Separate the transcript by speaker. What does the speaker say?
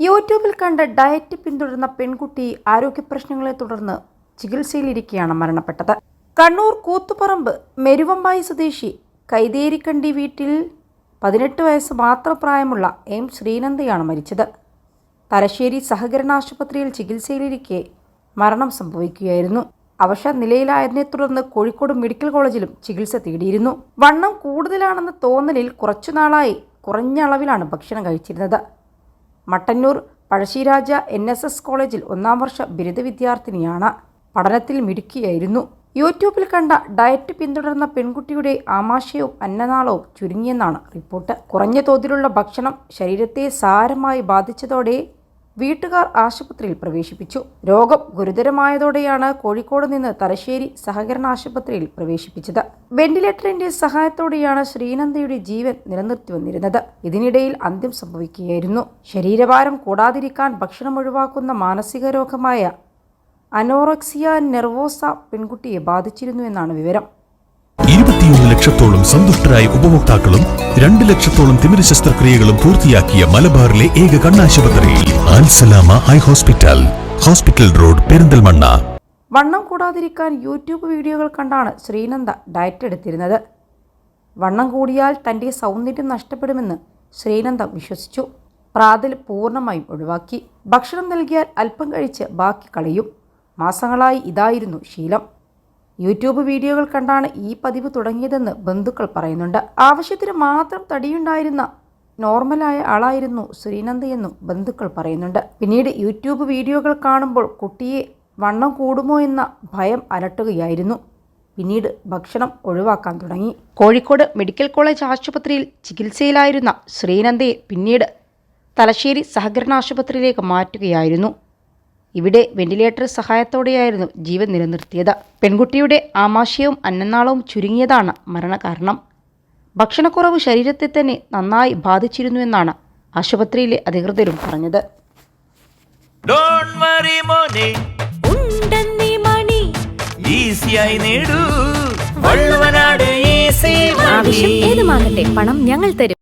Speaker 1: യൂട്യൂബിൽ കണ്ട് ഡയറ്റ് പിന്തുടർന്ന പെൺകുട്ടി ആരോഗ്യ പ്രശ്നങ്ങളെ തുടർന്ന് ചികിത്സയിലിരിക്കെയാണ് മരണപ്പെട്ടത്. കണ്ണൂർ കൂത്തുപറമ്പ് മെരുവമ്പായി സ്വദേശി കൈതേരിക്കണ്ടി വീട്ടിൽ പതിനെട്ട് വയസ്സ് മാത്രം പ്രായമുള്ള എം ശ്രീനന്ദയാണ് മരിച്ചത്. തലശ്ശേരി സഹകരണ ആശുപത്രിയിൽ ചികിത്സയിലിരിക്കെ മരണം സംഭവിക്കുകയായിരുന്നു. അവശ നിലയിലായതിനെ തുടർന്ന് കോഴിക്കോട് മെഡിക്കൽ കോളേജിലും ചികിത്സ തേടിയിരുന്നു. വണ്ണം കൂടുതലാണെന്ന തോന്നലിൽ കുറച്ചുനാളായി കുറഞ്ഞ അളവിലാണ് ഭക്ഷണം കഴിച്ചിരുന്നത്. Mattannur Pazhassiraja N S S കോളേജിൽ ഒന്നാം വർഷ ബിരുദ വിദ്യാർത്ഥിനിയാണ്. പഠനത്തിൽ മിടുക്കിയായിരുന്നു. യൂട്യൂബിൽ കണ്ട ഡയറ്റ് പിന്തുടർന്ന പെൺകുട്ടിയുടെ ആമാശയവും അന്നനാളവും ചുരുങ്ങിയെന്നാണ് റിപ്പോർട്ട്. കുറഞ്ഞ തോതിലുള്ള ഭക്ഷണം ശരീരത്തെ സാരമായി ബാധിച്ചതോടെ വീട്ടുകാർ ആശുപത്രിയിൽ പ്രവേശിപ്പിച്ചു. രോഗം ഗുരുതരമായതോടെയാണ് കോഴിക്കോട് നിന്ന് തലശ്ശേരി സഹകരണ ആശുപത്രിയിൽ പ്രവേശിപ്പിച്ചത്. വെന്റിലേറ്ററിന്റെ സഹായത്തോടെയാണ് ശ്രീനന്ദയുടെ ജീവൻ നിലനിർത്തി വന്നിരുന്നത്. ഇതിനിടയിൽ അന്ത്യം സംഭവിക്കുകയായിരുന്നു. ശരീരഭാരം കൂടാതിരിക്കാൻ ഭക്ഷണം ഒഴിവാക്കുന്ന മാനസിക രോഗമായ അനോറക്സിയ നെർവോസ പെൺകുട്ടിയെ ബാധിച്ചിരുന്നു എന്നാണ് വിവരം.
Speaker 2: ഇരുപത്തിയൊന്ന് ലക്ഷത്തോളം സന്തുഷ്ടരായ ഉപഭോക്താക്കളും രണ്ട് ലക്ഷത്തോളം തിമിര ശസ്ത്രക്രിയകളും പൂർത്തിയാക്കിയ മലബാറിലെ ഏക കണ്ണാശുപത്രി Alsalama eye hospital hospital road Perinthalmanna.
Speaker 1: വണ്ണം കൂടാതിരിക്കാൻ യൂട്യൂബ് വീഡിയോകൾ കണ്ടാണ് ശ്രീനന്ദ ഡയറ്റ് എടുത്തിരുന്നത്. വണ്ണം കൂടിയാൽ തന്റെ സൗന്ദര്യം നഷ്ടപ്പെടുമെന്ന് ശ്രീനന്ദ വിശ്വസിച്ചു. പ്രാതൽ പൂർണമായും ഒഴിവാക്കി. ഭക്ഷണം നൽകിയാൽ അല്പം കഴിച്ച് ബാക്കി കളയും. മാസങ്ങളായി ഇതായിരുന്നു ശീലം. യൂട്യൂബ് വീഡിയോകൾ കണ്ടാണ് ഈ പതിവ് തുടങ്ങിയതെന്ന് ബന്ധുക്കൾ പറയുന്നുണ്ട്. ആവശ്യത്തിന് മാത്രം തടിയുണ്ടായിരുന്ന നോർമലായ ആളായിരുന്നു ശ്രീനന്ദയെന്നും ബന്ധുക്കൾ പറയുന്നുണ്ട്. പിന്നീട് യൂട്യൂബ് വീഡിയോകൾ കാണുമ്പോൾ കുട്ടിയെ വണ്ണം കൂടുമോ എന്ന ഭയം അലട്ടുകയായിരുന്നു. പിന്നീട് ഭക്ഷണം ഒഴിവാക്കാൻ തുടങ്ങി. കോഴിക്കോട് മെഡിക്കൽ കോളേജ് ആശുപത്രിയിൽ ചികിത്സയിലായിരുന്ന ശ്രീനന്ദയെ പിന്നീട് തലശ്ശേരി സഹകരണ ആശുപത്രിയിലേക്ക് മാറ്റുകയായിരുന്നു. ഇവിടെ വെന്റിലേറ്റർ സഹായത്തോടെയായിരുന്നു ജീവൻ നിലനിർത്തിയത്. പെൺകുട്ടിയുടെ ആമാശയവും അന്നനാളവും ചുരുങ്ങിയതാണ് മരണകാരണം. ഭക്ഷണക്കുറവ് ശരീരത്തെ തന്നെ നന്നായി ബാധിച്ചിരുന്നുവെന്നാണ് ആശുപത്രിയിലെ അധികൃതരും പറഞ്ഞത്.
Speaker 3: ഡോൺ വറി മോനെ.
Speaker 4: ഉണ്ടെന്നീ മണി.
Speaker 3: ഈസിയായി നേടൂ. വള്ളുവനാട് ഈസി
Speaker 4: ആവശ്യം ഏതുമാകട്ടെ പണം ഞങ്ങൾ തരും.